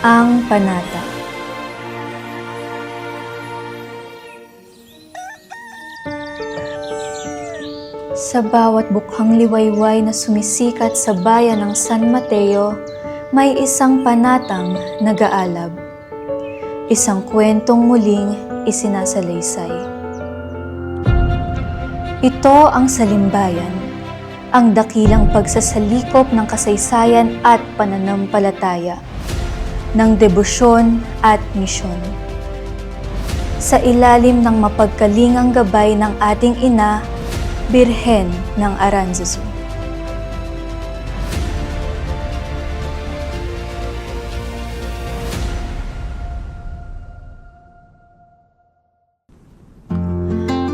Ang Panata Sa bawat bukhang liwayway na sumisikat sa bayan ng San Mateo, may isang panatang nag-aalab. Isang kwentong muling isinasalaysay. Ito ang Salimbayan, ang dakilang pagsasalikop ng kasaysayan at pananampalataya, ng debosyon at misyon. Sa ilalim ng mapagkalingang gabay ng ating ina, Birhen ng Aranzazu.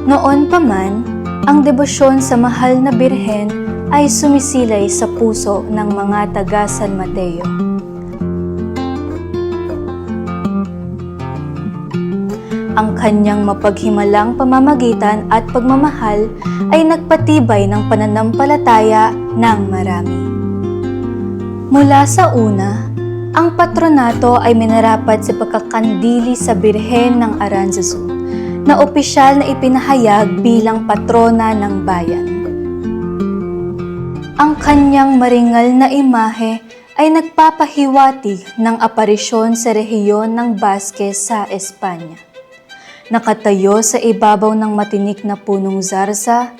Noon pa man, ang debosyon sa mahal na Birhen ay sumisilay sa puso ng mga taga San Mateo. Ang kanyang mapaghimalang pamamagitan at pagmamahal ay nagpatibay ng pananampalataya ng marami. Mula sa una, ang patronato ay minarapat sa pagkakandili sa Birhen ng Aranzazu na opisyal na ipinahayag bilang patrona ng bayan. Ang kanyang maringal na imahe ay nagpapahiwatig ng aparisyon sa rehiyon ng Basque sa Espanya. Nakatayo sa ibabaw ng matinik na punong zarza,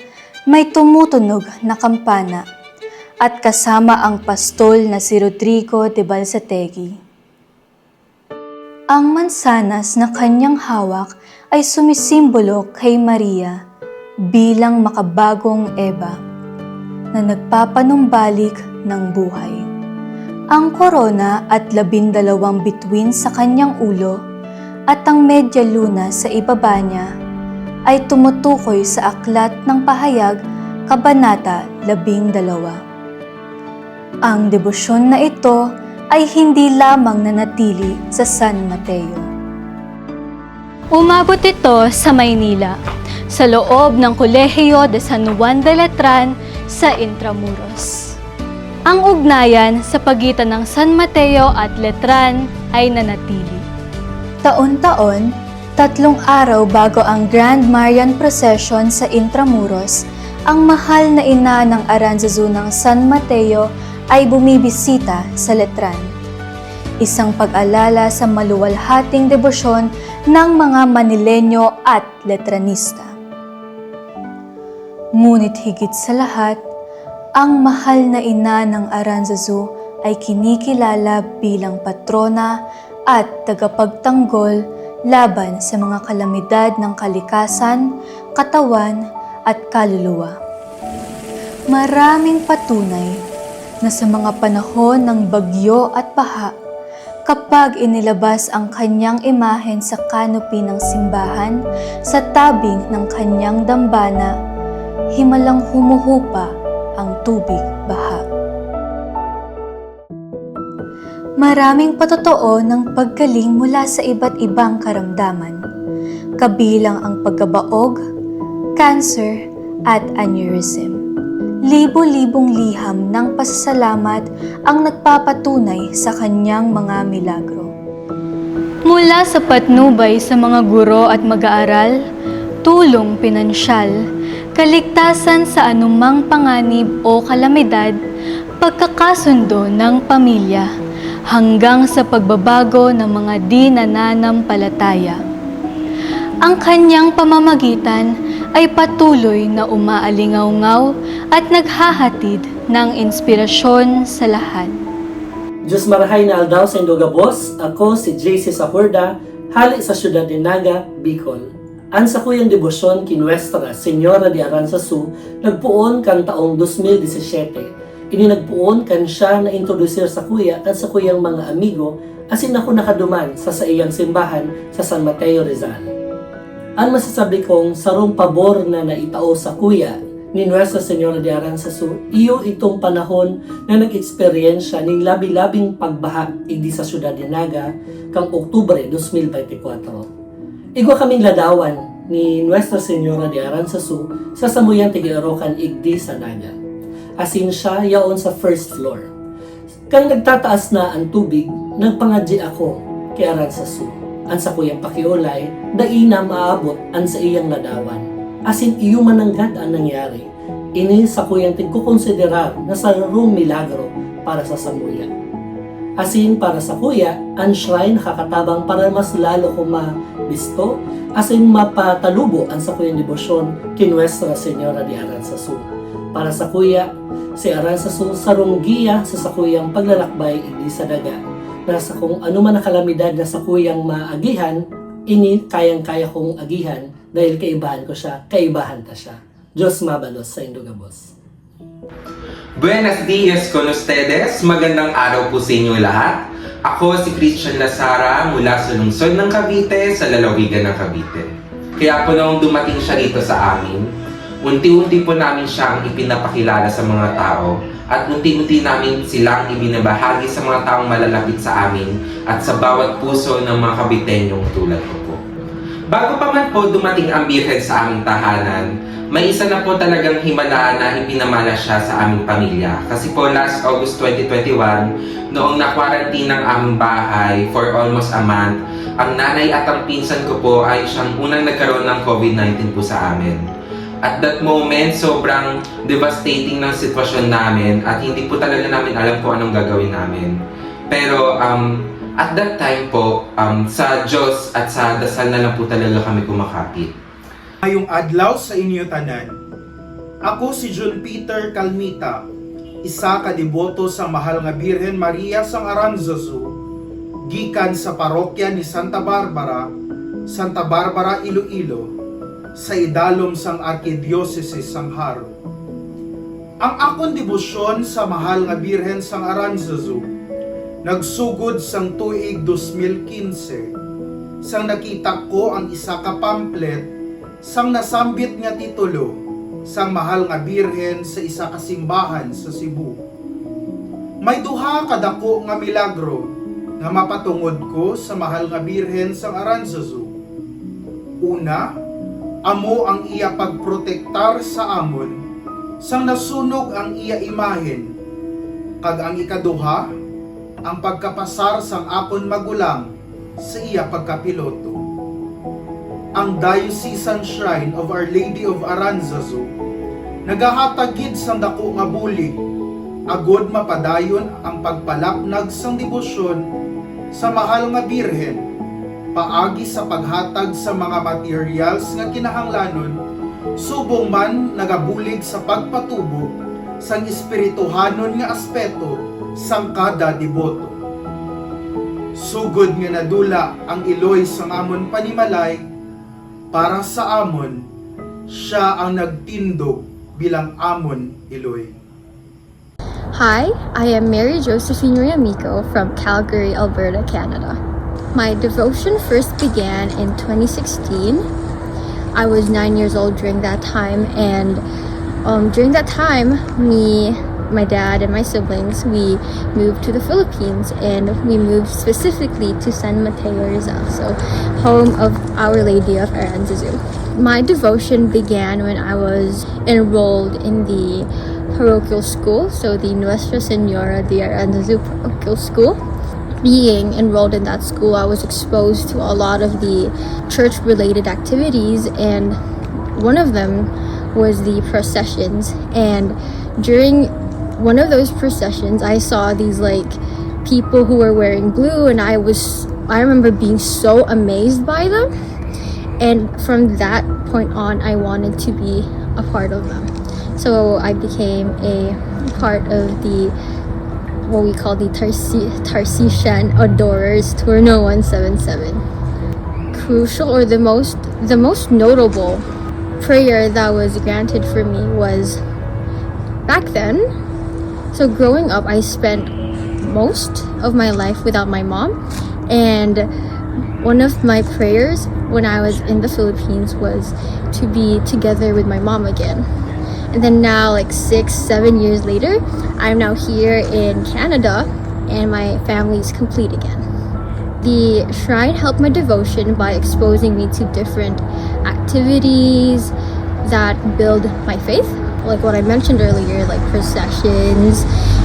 may tumutunog na kampana at kasama ang pastol na si Rodrigo de Balsategui. Ang mansanas na kanyang hawak ay sumisimbolo kay Maria bilang makabagong Eva na nagpapanumbalik ng buhay. Ang korona at labindalawang bituin sa kanyang ulo at ang medya luna sa ibaba niya ay tumutukoy sa aklat ng pahayag Kabanata 12. Ang debosyon na ito ay hindi lamang nanatili sa San Mateo. Umabot ito sa Maynila, sa loob ng Kolehiyo de San Juan de Letran sa Intramuros. Ang ugnayan sa pagitan ng San Mateo at Letran ay nanatili. Taon-taon, tatlong araw bago ang Grand Marian Procession sa Intramuros, ang mahal na ina ng Aranzazu ng San Mateo ay bumibisita sa Letran. Isang pag-alala sa maluwalhating debosyon ng mga Manilenyo at Letranista. Ngunit higit sa lahat, ang mahal na ina ng Aranzazu ay kinikilala bilang patrona at tagapagtanggol laban sa mga kalamidad ng kalikasan, katawan at kaluluwa. Maraming patunay na sa mga panahon ng bagyo at baha, kapag inilabas ang kanyang imahen sa kanopi ng simbahan sa tabing ng kanyang dambana, himalang humuhupa ang tubig baha. Maraming patotoo ng paggaling mula sa iba't ibang karamdaman, kabilang ang pagkabaog, cancer, at aneurysm. Libo-libong liham ng pasasalamat ang nagpapatunay sa kanyang mga milagro. Mula sa patnubay sa mga guro at mag-aaral, tulong pinansyal, kaligtasan sa anumang panganib o kalamidad, pagkakasundo ng pamilya, hanggang sa pagbabago ng mga di nananampalataya. Ang kanyang pamamagitan ay patuloy na umaalingaw-ngaw at naghahatid ng inspirasyon sa lahat. Diyos marahay na aldaw sa Indogabos, ako si JC Sahurda, hali sa siyudad de Naga, Bicol. An sa kuyang debosyon kay Nuestra Señora de Aranzazu, nagpuon kan taong 2017. Ini nagpuon kan siya na introdusir sa kuya at sa kuyang mga amigo asin ako nakaduman sa sa iyang simbahan sa San Mateo Rizal. Ang masasabi kong sarong pabor na naitao sa kuya ni Nuestra Señora de Aranzazu, iyo itong panahon na nag-eksperyensya ng labi-labing pagbaha idi sa syudad de Naga kang Oktubre 2024. Igwa kaming ladawan ni Nuestra Señora de Aranzazu sa samuyang Tigararocan Igdi sa Naga. Asin siya yaon sa first floor. Kang nagtataas na ang tubig, nagpangadji ako kay aran sa su. An sa kuyang pakiulay, daina maabot an sa iyang nadawan. Asin iyo mananggad ang nangyari. Ini sa kuyang tigkukonsiderar na sa rung milagro para sa samuya. Asin para sa kuya, ang shrine kakatabang para mas lalo ko mabisto, asin mapatalubo ang sa kuyang debosyon kay Nuestra Señora de Aranzazu. Para sa kuya, si Aranzazu sa runggiya sa sakuyang paglalakbay hindi sa daga, na sa kung ano man ang kalamidad na sa kuyang maagihan, ini kayang-kaya kong agihan dahil kaibahan ko siya, kaibahan ta siya. Diyos mabalos sa Indugabos. Buenos dias con ustedes. Magandang araw po sa inyo lahat. Ako si Christian Lazara mula sa lungsod ng Cavite sa lalawigan ng Cavite. Kaya po nung dumating siya dito sa amin, unti-unti po namin siyang ipinapakilala sa mga tao at unti-unti namin silang ibinabahagi sa mga taong malalapit sa amin at sa bawat puso ng mga Cavitenyong tulad ko po. Bago pa man po dumating ang birhen sa aming tahanan, may isa na po talagang himala na ipinamana siya sa aming pamilya. Kasi po last August 2021, noong na-quarantine ng aming bahay for almost a month, ang nanay at ang pinsan ko po ay siyang unang nagkaroon ng COVID-19 po sa amin. At that moment, sobrang devastating ng sitwasyon namin at hindi po talaga namin alam kung anong gagawin namin. Pero um, at that time po, um, sa Diyos at sa dasal na lang po talaga kami kumakapit. Ngayong adlaw sa inyo tanan. Ako si John Peter Calmita, isa ka deboto sa mahal nga Birhen Maria sang Aranzazu, gikan sa parokya ni Santa Barbara, Santa Barbara, Iloilo, sa idalom sang Arkidiocese sang Haro. Ang akong debosyon sa mahal nga Birhen sang Aranzazu, nagsugod sang tuig 2015, sang nakita ko ang isa ka pamphlet sang nasambit nga titulo sang mahal nga birhen sa isa ka simbahan sa Cebu. May duha ka dako nga milagro nga mapatungod ko sa mahal nga birhen sang Aranzazu. Una, amo ang iya pagprotektar sa amon sang nasunog ang iya imahen. Kag ang ikaduha, ang pagkapasar sang akon magulang sa iya pagkapiloto ang Diocesan Shrine of Our Lady of Aranzazu nagahatagid sang dako nga bulig agod mapadayon ang pagpalapnag sang debosyon sa mahal nga birhen paagi sa paghatag sa mga materials nga kinahanglanon subong man nagabulig sa pagpatubo sang espirituhanon nga aspeto sang kada deboto sugod nga nadula ang iloy sang amon panimalay para sa amon, siya ang nagtindog bilang amon Iloy. Hi, I am Mary Josephine Riamico from Calgary, Alberta, Canada. My devotion first began in 2016. I was nine years old during that time, and um, during that time, me, my dad, and my siblings, we moved to the Philippines, and we moved specifically to San Mateo Rizal, so home of Our Lady of Aranzazu. My devotion began when I was enrolled in the parochial school, so the Nuestra Senora de Aranzazu parochial school. Being enrolled in that school, I was exposed to a lot of the church related activities, and one of them was the processions. And during one of those processions, I saw these like people who were wearing blue, and I was, I remember being so amazed by them. And from that point on, I wanted to be a part of them. So I became a part of the what we call the Tarsi- Tarsician Adorers Tourno 177. Crucial or the most the most notable prayer that was granted for me was back then. So growing up I spent most of my life without my mom and one of my prayers when I was in the Philippines was to be together with my mom again. And then now, like six, seven years later, I'm now here in Canada and my family is complete again. The shrine helped my devotion by exposing me to different activities that build my faith, like what I mentioned earlier, like processions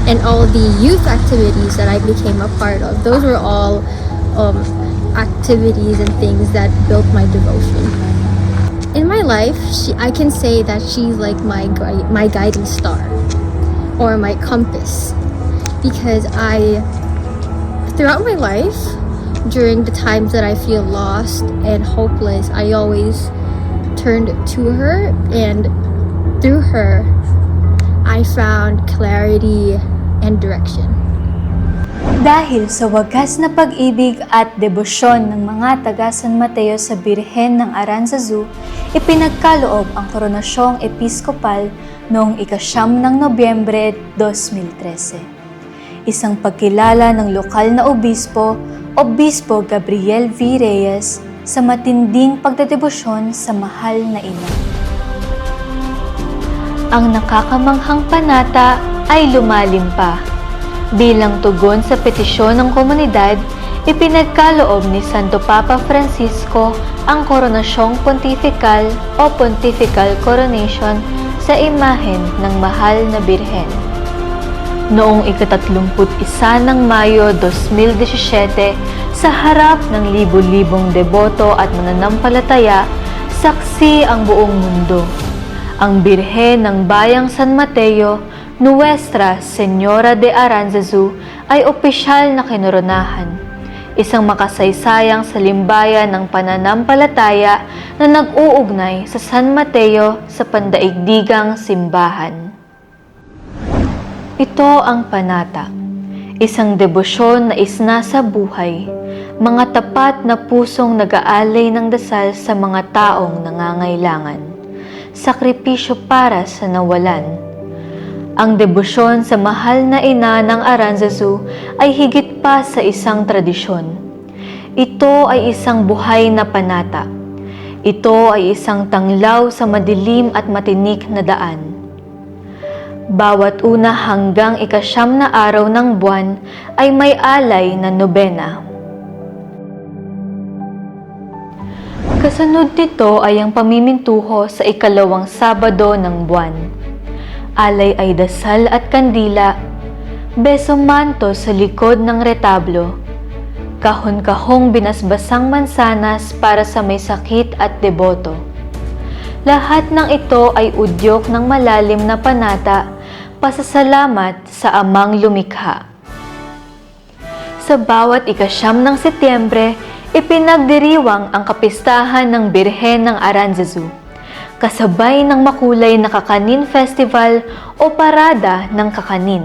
and all the youth activities that I became a part of. Those were all um, activities and things that built my devotion. In my life, she, I can say that she's like my my guiding star or my compass because I throughout my life during the times that I feel lost and hopeless, I always turned to her and through her I found clarity and direction. Dahil sa wagas na pag-ibig at debosyon ng mga taga San Mateo sa Birhen ng Aranzazu, ipinagkaloob ang koronasyong episkopal noong ikasyam ng Nobyembre 2013. Isang pagkilala ng lokal na obispo, Obispo Gabriel V. Reyes, sa matinding pagdedebosyon sa mahal na ina. Ang nakakamanghang panata ay lumalim pa. Bilang tugon sa petisyon ng komunidad, ipinagkaloob ni Santo Papa Francisco ang koronasyong pontifical o pontifical coronation sa imahen ng mahal na birhen. Noong ikatatlumput isa ng Mayo 2017, sa harap ng libu-libong deboto at mananampalataya, saksi ang buong mundo. Ang Birhen ng Bayang San Mateo, Nuestra Señora de Aranzazu ay opisyal na kinoronahan. Isang makasaysayang salimbayan ng pananampalataya na nag-uugnay sa San Mateo sa pandaigdigang simbahan. Ito ang panata, isang debosyon na isnasa buhay, mga tapat na pusong nag-aalay ng dasal sa mga taong nangangailangan, sakripisyo para sa nawalan. Ang debosyon sa mahal na ina ng Aranzazu ay higit pa sa isang tradisyon. Ito ay isang buhay na panata. Ito ay isang tanglaw sa madilim at matinik na daan. Bawat una hanggang ikasyam na araw ng buwan ay may alay na nobena. Kasunod nito ay ang pamimintuho sa ikalawang Sabado ng buwan. Alay ay dasal at kandila, beso manto sa likod ng retablo, kahon-kahong binasbasang mansanas para sa may sakit at deboto. Lahat ng ito ay udyok ng malalim na panata, pasasalamat sa amang lumikha. Sa bawat ikasyam ng Setyembre, ipinagdiriwang ang kapistahan ng Birhen ng Aranzazu, kasabay ng makulay na Kakanin Festival o Parada ng Kakanin.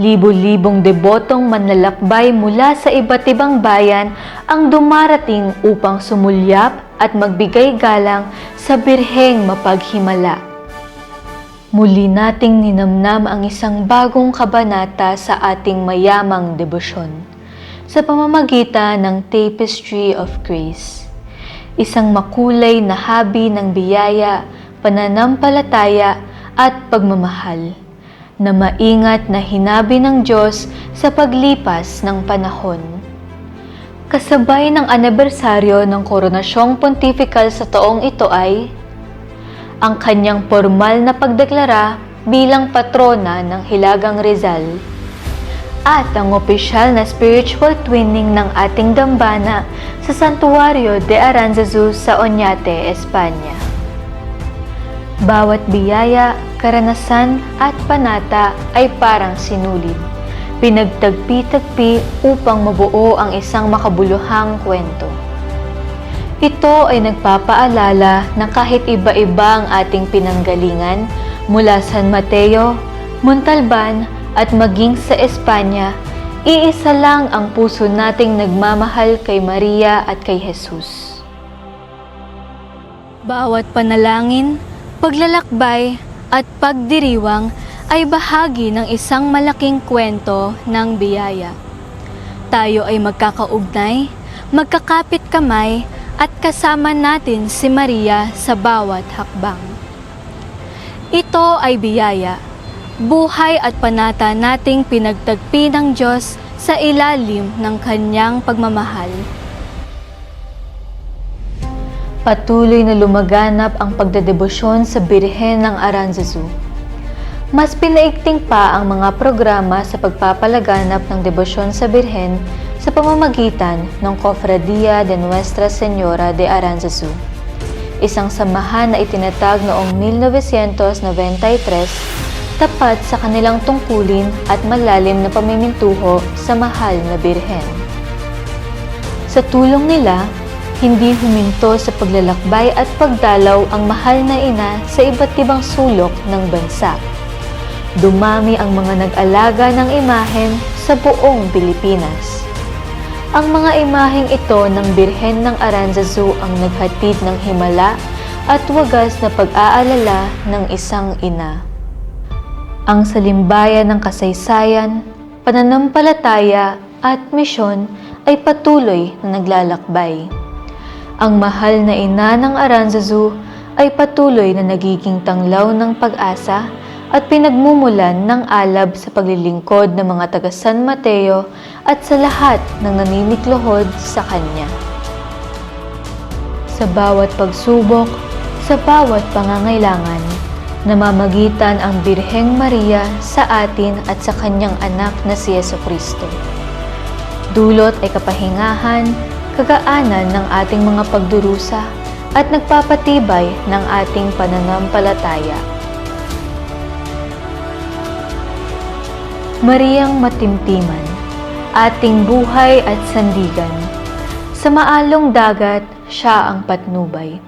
Libo-libong debotong manlalakbay mula sa iba't ibang bayan ang dumarating upang sumulyap at magbigay galang sa birheng mapaghimala. Muli nating ninamnam ang isang bagong kabanata sa ating mayamang debosyon sa pamamagitan ng Tapestry of Grace. Isang makulay na habi ng biyaya, pananampalataya at pagmamahal na maingat na hinabi ng Diyos sa paglipas ng panahon. Kasabay ng anibersaryo ng koronasyong pontifical sa taong ito ay ang kanyang formal na pagdeklara bilang patrona ng Hilagang Rizal at ang opisyal na spiritual twinning ng ating dambana sa Santuario de Aranzazu sa Oñate, Espanya. Bawat biyaya, karanasan at panata ay parang sinulid. Pinagtagpi-tagpi upang mabuo ang isang makabuluhang kwento. Ito ay nagpapaalala na kahit iba-iba ang ating pinanggalingan mula San Mateo, Montalban at maging sa Espanya, iisa lang ang puso nating nagmamahal kay Maria at kay Jesus. Bawat panalangin, paglalakbay at pagdiriwang ay bahagi ng isang malaking kwento ng biyaya. Tayo ay magkakaugnay, magkakapit kamay at kasama natin si Maria sa bawat hakbang. Ito ay biyaya, buhay at panata nating pinagtagpi ng Diyos sa ilalim ng kanyang pagmamahal. Patuloy na lumaganap ang pagdedebosyon sa Birhen ng Aranzazu. Mas pinaigting pa ang mga programa sa pagpapalaganap ng debosyon sa Birhen sa pamamagitan ng Cofradia de Nuestra Señora de Aranzazu. Isang samahan na itinatag noong 1993 tapat sa kanilang tungkulin at malalim na pamimintuho sa mahal na Birhen. Sa tulong nila, hindi huminto sa paglalakbay at pagdalaw ang mahal na ina sa iba't ibang sulok ng bansa. Dumami ang mga nag-alaga ng imahen sa buong Pilipinas. Ang mga imaheng ito ng Birhen ng Aranzazu ang naghatid ng himala at wagas na pag-aalala ng isang ina. Ang salimbayan ng kasaysayan, pananampalataya at misyon ay patuloy na naglalakbay. Ang mahal na ina ng Aranzazu ay patuloy na nagiging tanglaw ng pag-asa at pinagmumulan ng alab sa paglilingkod ng mga taga San Mateo at sa lahat ng naniniklohod sa Kanya. Sa bawat pagsubok, sa bawat pangangailangan, namamagitan ang Birheng Maria sa atin at sa Kanyang anak na si Yeso Kristo. Dulot ay kapahingahan, kagaanan ng ating mga pagdurusa at nagpapatibay ng ating pananampalataya. Mariang Matimtiman, ating buhay at sandigan. Sa maalong dagat, siya ang patnubay.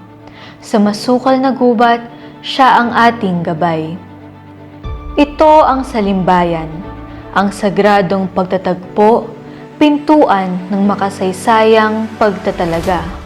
Sa masukal na gubat, siya ang ating gabay. Ito ang salimbayan, ang sagradong pagtatagpo, pintuan ng makasaysayang pagtatalaga.